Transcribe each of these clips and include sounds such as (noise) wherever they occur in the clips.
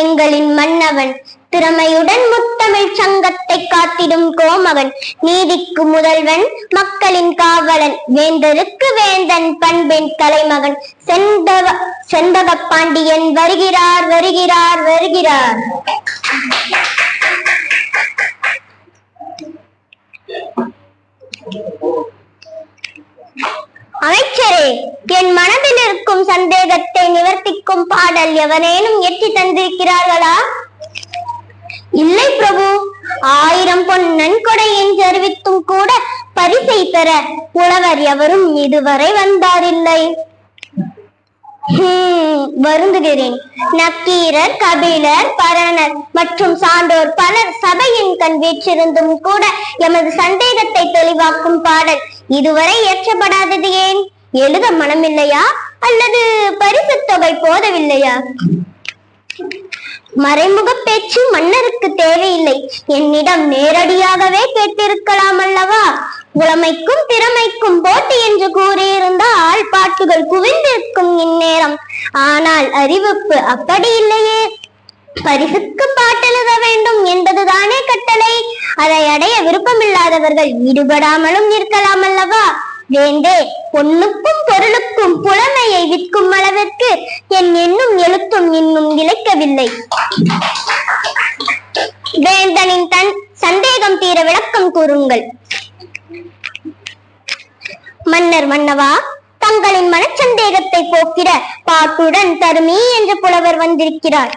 எங்களின் மன்னவன். திறமையுடன் முத்தமிழ் சங்கத்தை காத்திடும் கோமகன் நீதிக்கு முதல்வன் மக்களின் காவலன். வேந்தருக்கு வேந்தன் பண்பின் தலைமகன். செந்தவ செண்பக பாண்டியன் வருகிறார் வருகிறார் வருகிறார். அமைச்சரே என் மனதில் இருக்கும் சந்தேகத்தை நிவர்த்திக்கும் பாடல் எவனேனும் எட்டி தந்திருக்கிறார்களா? இல்லை பிரபு. ஆயிரம் பொன் நன்கொடை என்று அறிவித்தும் கூட பரிசை பெற புலவர் எவரும் இதுவரை வந்தாரில்லை. வருந்துகிறேன். நக்கீரர் கபிலர் பரணர் மற்றும் சான்றோர் பலர் சபையின் கண் வீற்றிருந்தும் கூட எமது சந்தேகத்தை தெளிவாக்கும் பாடல் இதுவரை ஏற்றப்படாதது ஏன்? எழுத மனமில்லையா? அல்லது பரிசு தொகை போதவில்லையா? மறைமுக பேச்சு மன்னருக்கு தேவையில்லை. என்னிடம் நேரடியாகவே கேட்டிருக்கலாம் அல்லவா? உளமைக்கும் திறமைக்கும் போட்டி என்று கூறியிருந்தால் பாட்டுகள் குவிந்திருக்கும் இந்நேரம். ஆனால் அறிவிப்பு அப்படி இல்லையே. பரிசுக்கு பாட்டெழுத வேண்டும் என்பதுதானே கட்டளை. அதை அடைய விருப்பமில்லாதவர்கள் ஈடுபடாமலும் இருக்கலாம் அல்லவா? வேண்டே பொண்ணுக்கும் பொருளுக்கும் புலமையை விற்கும் அளவிற்கு என் எண்ணும் எழுத்தும் இன்னும் இழைக்கவில்லை வேந்தனின் தன் சந்தேகம் தீர விளக்கம் கூறுங்கள். மன்னர் மன்னவா தங்களின் மனச்சந்தேகத்தை போக்கிட பாட்டுடன் தருமி என்ற புலவர் வந்திருக்கிறார்.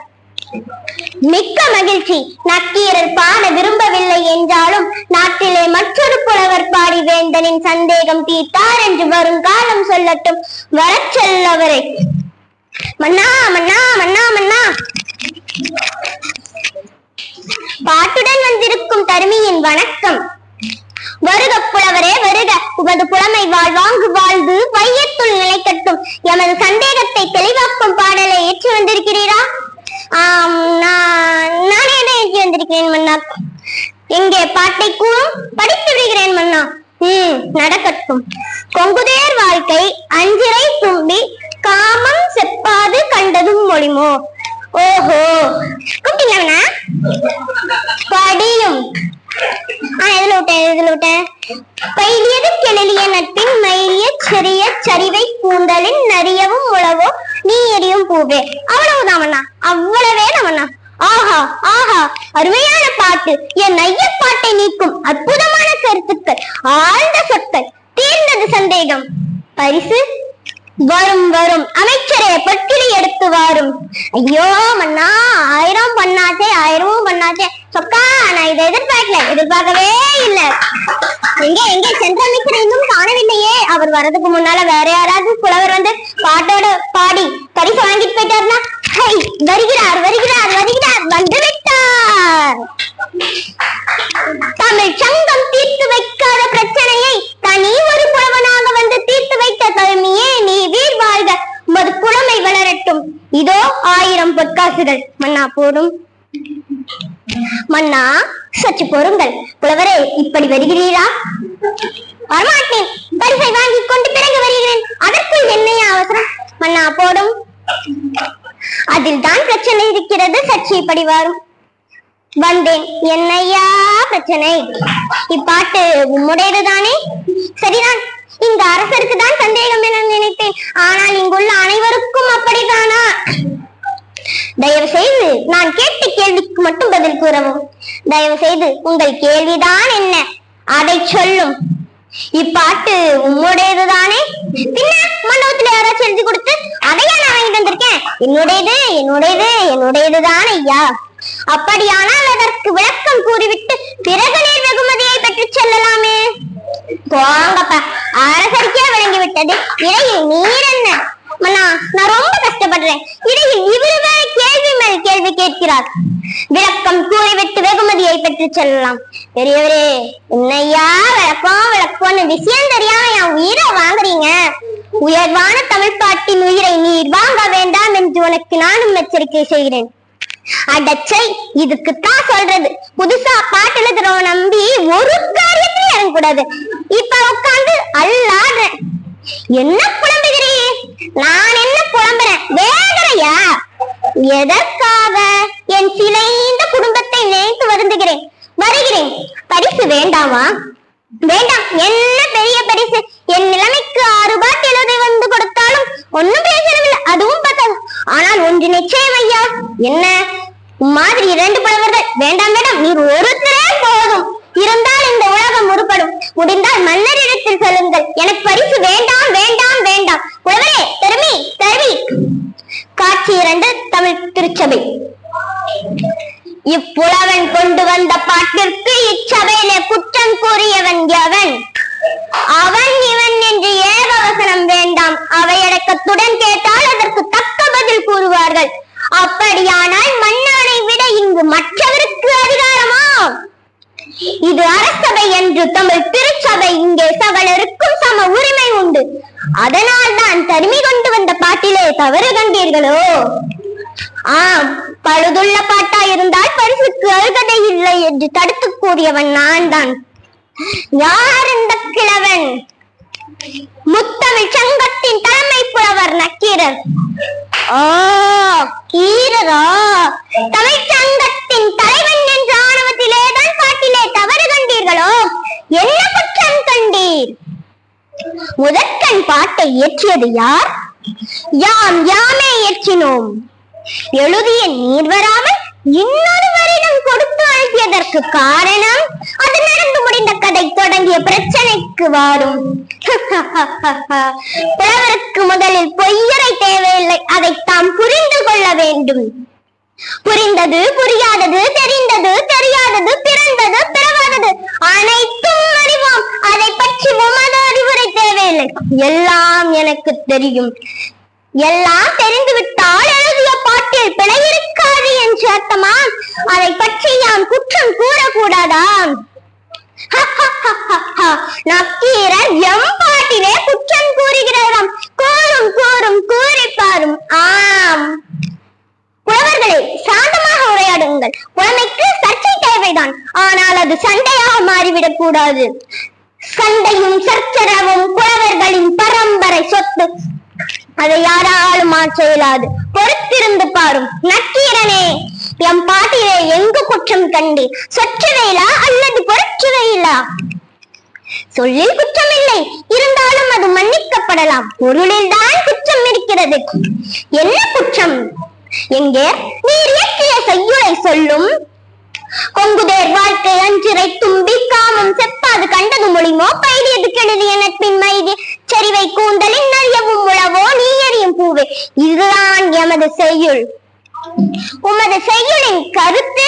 மிக்க மகிழ்ச்சி. நக்கீரர் பாட விரும்பவில்லை என்றாலும் நாட்டிலே மற்றொரு புலவர் பாடி வேந்தனின் சந்தேகம் தீர்த்தார் என்று வருங்காலம் சொல்லட்டும். வரச் செல்லவரை மன்னா மன்னா மன்னா மன்னா. பாட்டுடன் வந்திருக்கும் தருமியின் வணக்கம். வருக புலவரே வருக. உமது புலமை வாழ்வாங்கு வாழ்ந்து வையத்துள் நிலைக்கட்டும். எமது சந்தேகம் தெளிவாக்கும் பாடலை ஏற்றி வந்திருக்கிறீரா ஆம் நான் நானே தான் எழுதி வந்திருக்கிறேன் மன்னா. எங்கே பாட்டை கூறும் படித்து விடுகிறேன் மன்னா. ம் நடக்கட்டும். கொங்குதேர் வாழ்க்கை அன் ஆஹா ஆஹா அருமையான பாட்டு. என் ஐய பாட்டை நீக்கும் அற்புதமான கருத்துக்கள் ஆழ்ந்த சொற்கள் தீர்ந்தது சந்தேகம். பரிசு? வரும் வரும். அமைச்சரே பொற்கிளி எடுத்து வாரும். ஐயோ மன்னா ஆயிரம் பண்ணாச்சே ஆயிரமும் பண்ணாச்சே சொக்கா நான் இதை எதிர்பார்க்கல எதிர்பார்க்கவே இல்ல. எங்க எங்க? சென்ற அமைச்சர் இன்னும் காணவில்லையே. அவர் வரதுக்கு முன்னால வேற யாராவது புலவர் வந்து பாட்டோட பாடி பரிசு வாங்கிட்டு போயிட்டாருன்னா வருகிறார் வருகிறார் வருகிறார். வந்துவிட்டார். தமிழ் சங்கம் தீர்த்து வைக்காத பிரச்சனையை தனி ஒரு புலவனாக வந்து தீர்த்து வைத்த தலைமையே நீ வீர் வாழ்க. உமது புலமை வளரட்டும். இதோ ஆயிரம் பொற்காசுகள். மன்னா போடும் மன்னா சற்று பொறுங்கள். புலவரே இப்படி வருகிறீரா? வரமாட்டேன். பரிசை வாங்கி கொண்டு பிறகு வருகிறேன். அதற்குள் என்னையா அவசரம்? மன்னா போடும் அதில் தான் பிரச்சனை இருக்கிறது சற்று இப்படி வரும். வந்தேன். என்னையா பிரச்சனை? இப்பாட்டு உம்முடையது தானே சரிதான். இந்த அரசருக்கு தான் சந்தேகம் என நினைத்தேன். ஆனால் இங்குள்ள அனைவருக்கும் அப்படித்தானா? தயவு செய்து நான் கேட்ட கேள்விக்கு மட்டும் பதில் கூறவும். தயவு செய்து உங்கள் கேள்விதான் என்ன? அதை சொல்லும். இப்பாட்டு உம்முடையது தானே பின்ன மண்டபத்துல யாராச்சும் எழுதி கொடுத்து அதையா நான் வாங்கிட்டு வந்திருக்கேன் என்னுடையது என்னுடையது என்னுடையதுதான் ஐயா. அப்படியானால் அதற்கு விளக்கம் கூறிவிட்டு பிறகு நீர் வெகுமதியை பெற்றுச் செல்லலாமே. போங்கப்பா அரசருக்கே விளங்கிவிட்டது. இடையில் நீர் என்ன? மன்னா நான் ரொம்ப கஷ்டப்படுறேன். இடையில் இவரு வேற கேள்வி மேல் கேள்வி கேட்கிறார். விளக்கம் கூறிவிட்டு வெகுமதியை பெற்றுச் செல்லலாம். பெரியவரே என்னையா விளக்கம் விளக்கம்னு விஷயம் தெரியாம என் உயிரை வாங்குறீங்க? உயர்வான தமிழ் பாட்டின் உயிரை நீர் வாங்க வேண்டாம் என்று உனக்கு நானும் எச்சரிக்கை செய்கிறேன். அடச்சை இதுக்குத்தான் சொல்றது. புதுசா பாட்டு எழுதுறவ நம்பி ஒரு காரியத்திலும் இறங்கக்கூடாது. இப்ப உட்கார்ந்து அல்லாடுறேன். என்ன புலம்புகிறீ? நான் என்ன புலம்புறேன்? வேதனையா? எதற்காக என் சிலைந்த குடும்பத்தை நினைத்து வருந்துகிறேன்? வருகிறேன். பரிசு வேண்டாமா? வேண்டாம். என்ன பெரிய பரிசு? என் நிலைமைக்கு ஆறு பாட்டு எழுதி வந்து கொடுத்தாலும் ஒண்ணும் பேசவில்லை அதுவும் பத்தாது ஆனால் ஒன்று நிச்சயம் ஐயா என்ன? மாதிரி இரண்டு புலவர்கள் வேண்டாம் வேண்டாம் நீர் ஒருத்தரே போதும். இருந்தால் இந்த உலகம் உருப்படும். முடிந்தால் மன்னர் இடத்தில் சொல்லுங்கள். எனக்கு பரிசு வேண்டாம் வேண்டாம் வேண்டாம். புலவரே தருமி தருமி காட்சி இரண்டு தமிழ் திருச்சபை. இப்புலவன் கொண்டு வந்த பாட்டிற்கு இச்சபையிலே குற்றம் கூறியவன் எவன் அவன் இவன் என்று ஏகவசனம் வேண்டாம் அவையடக்கத்துடன் கேட்டால் அதற்கு தக்க பதில் கூறுவார்கள். அப்படியானால் மன்னனை விட இங்கு மற்றவருக்கு அதிகாரமா? இது அரசபை என்று தமிழ் திருச்சபை இங்கே சவலருக்கும் சம உரிமை உண்டு. அதனால் தான் தருமி கொண்டு வந்த பாட்டிலே தவறு கண்டீர்களோ? ஆம் பழுதுள்ள பாட்டா இருந்தால் பரிசுக்கு அழுகதை இல்லை என்று தடுத்து கூறியவன் நான் தான் யார் இந்த கிழவன்? முத்தமிழ் சங்கத்தின் தலைமை புலவர் நக்கீரர். ஆ கீரரா? தமிழ் சங்கத்தின் தலைவன் என்ற ஆணவத்திலேதான் பாட்டிலே தவறு கண்டீர்களோ? என்ன குற்றம் கண்டீர்? முதற்கண் பாட்டை இயற்றியது யார்? யாம் யாமே இயற்றினோம். எழுதிய நீர் வராமல் இன்னொருவரிடம் கொடுத்து அனுப்பியதற்கு காரணம் அது நடந்து முடிந்த கதை தொடங்கிய பிரச்சனைக்கு வரும். (laughs) புலவருக்கு முதலில் பொய்யரை தேவையில்லை அதை தாம் புரிந்து கொள்ள வேண்டும். புரிந்தது புரியாதது தெரிந்தது தெரியாதது பிறந்தது பிறவாதது அனைத்தும் அறிவோம். அதை பற்றி உமது அறிவுரை தேவையில்லை. எல்லாம் எனக்கு தெரியும். எல்லாம் தெரிந்து விட்டால் எழுதிய பாட்டில் பிழை இருக்காது என்று அர்த்தமா அதை பற்றி நாம் குற்றம் கூறக்கூடாதா நக்கீரர் எம் பாட்டிலே குற்றம் கூறுகிறாராம் கூறும் கூறும் கூறிப்பாரும் ஆம். புலவர்களே சாந்தமாக உரையாடுங்கள். புலமைக்கு சர்ச்சை தேவைதான். ஆனால் அது சண்டையாக மாறிவிடக் கூடாது. சண்டையும் சர்ச்சரவும் புலவர்களின் பரம்பரை சொத்து. அதை யாராலும் மாற்ற இயலாது. பொறுத்திருந்து பாரும். நக்கீரனே எம் பாட்டிலே எங்கு குற்றம் கண்டி? சொற்றுவையிலா அல்லது பொருற்றுவையிலா சொல்லில் குற்றமில்லை. இருந்தாலும் அது மன்னிக்கப்படலாம். பொருளில் தான் குற்றம் இருக்கிறது. என்ன குற்றம்? எங்கே? நீர் இயற்றிய செய்யுளை சொல்லும். கொங்குதேர் வாழ்க்கை அஞ்சிரை தும்பி காமம் செப்பாது கண்டது மொழிமோ பைதியது கெடுதிய நட்பின் மைதி சரிவை கூந்தலின் பூவே. இதுதான் எமது செய்யுள். உமது செய்யுளின் கருத்து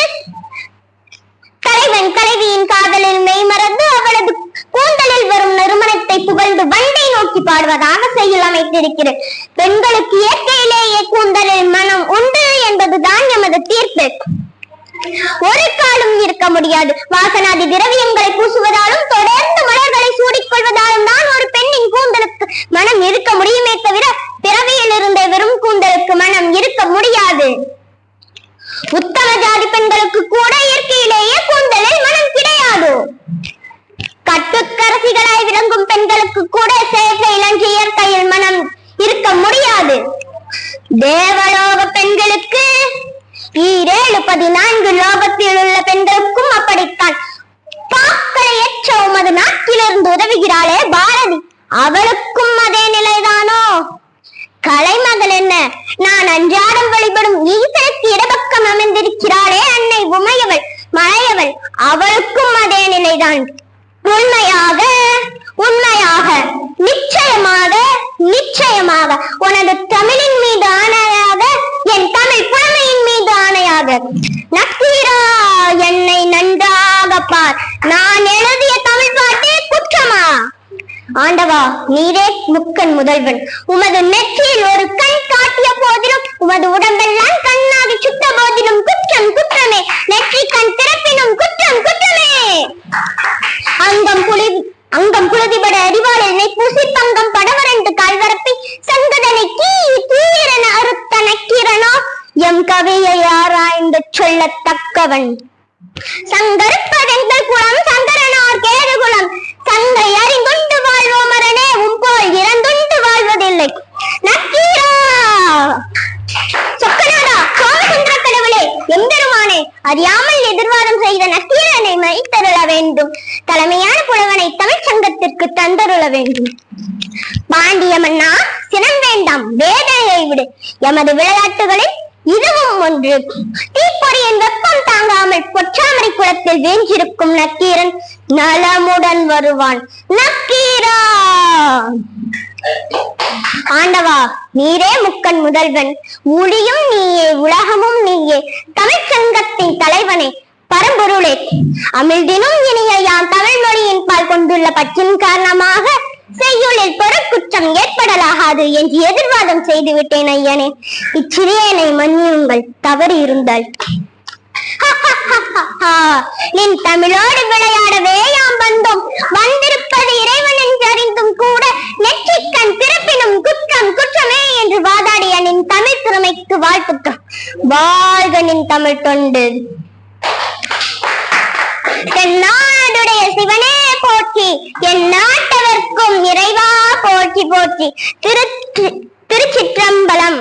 தலைவன் கலைவியின் காதலில் மெய்மறந்து அவளது கூந்தலில் வரும் நறுமணத்தை புகழ்ந்து வண்டை நோக்கி பாடுவதாக செய்யுள் அமைத்திருக்கிறது. பெண்களுக்கு இயற்கையிலேயே கூந்தலில் மனம் உண்டு என்பதுதான் எமது தீர்ப்பு. ஒரு காலம் இருக்க முடியாது. வாசனாதி திரவியங்களை பூசுவது உத்தம ஜாதி பெண்களுக்கு கூட இயற்கையிலேயே கூந்தலில் மனம் கிடையாது. கட்டுக்கரசிகளாய் விளங்கும் பெண்களுக்கு கூட செயற்கை அன்று இயற்கையில் மனம் இருக்க முடியாது. தேவலோக பெண்களுக்கு ஈரேழு பதினான்கு லோகத்தில் உள்ள பெண்களுக்கும் அப்படித்தான். பாக்களை ஏற்ற உமது நாட்டிலிருந்து உதவுகிறாளே பாரதி. அவளுக்கும் அதே நிலைதானோ கலைமகள் என்ன நான் அன்றாடம் வழிபடும் ஈசனுக்கு இருக்கிறாளே அன்னை உமையவள் மலையவள் அவளுக்கும் அதே நிலைதான். உண்மையாக உண்மையாக நிச்சயமாக நிச்சயமாக உனது தமிழின் மீது ஆணையாக என் தமிழ் புலமையின் மீது ஆணையாக. நக்கீரா என்னை நன்றாக பார். நான் எழுதிய தமிழ் பாட்டே குற்றமா? ஆண்டவா நீரே முக்கன் முதல்வன். உமது நெற்றியில் ஒரு கண் காட்டிய போதிலும் உமது உடம்பெல்லாம் சொல்லத்தக்கவன் சங்கருப்பதெங்கள் குளம் சங்கரனார் கேது குளம் சங்கை அறிந்துண்டு வாழ்வோம் மரணே உம்போல் இறந்துண்டு வாழ்வதில்லை. நக்கீரா! சொக்கநாதா அறியாமல் எதிர்வாதம் செய்த நக்கீரனை மறைத்தருள வேண்டும். தலைமையான புலவனை தமிழ்ச் சங்கத்திற்கு தந்தருள வேண்டும். பாண்டிய மன்னா சினம் வேண்டாம் வேதனையை விடு. எமது விளையாட்டுகளில் இதுவும் ஒன்று. தீப்ப தீப்பொறியின் வெப்பம் தாங்காமல் பொற்றாமரை குளத்தில் வேஞ்சிருக்கும் நக்கீரன் நலமுடன் வருவான். நக்கீரா ஆண்டவா நீரே முக்கன் முதல்வன். ஒளியும் நீயே உலகமும் நீயே. தமிழ்ச் சங்கத்தின் தலைவனே பரம்பொருளே. அமிழ்தினும் இனிய யாம் தமிழ் மொழியின் பால் கொண்டுள்ள பற்றின் காரணமாக செய்யுளில் பொருட்குற்றம் ஏற்படலாகாது என்று எதிர்வாதம் செய்துவிட்டேன் ஐயனே. இச்சிறியனை மன்னியுங்கள் தவறு இருந்தால் நின் தமிழோடு விளையாடவே யாம் வந்தோம். வந்திருப்பது இறைவன் என்று அறிந்தும் கூட நெற்றிக்கண் திருப்பினும் குற்றம் குற்றமே என்று வாதாடிய நின் தமிழ் திறமைக்கு வாழ்த்துக்கள். வாழ்க நின் தமிழ் தொண்டு. தென்னாடுடைய சிவனே போற்றி என் நாட்டவர்க்கும் இறைவா போற்றி போற்றி. திருச்சி திருச்சிற்றம்பலம்.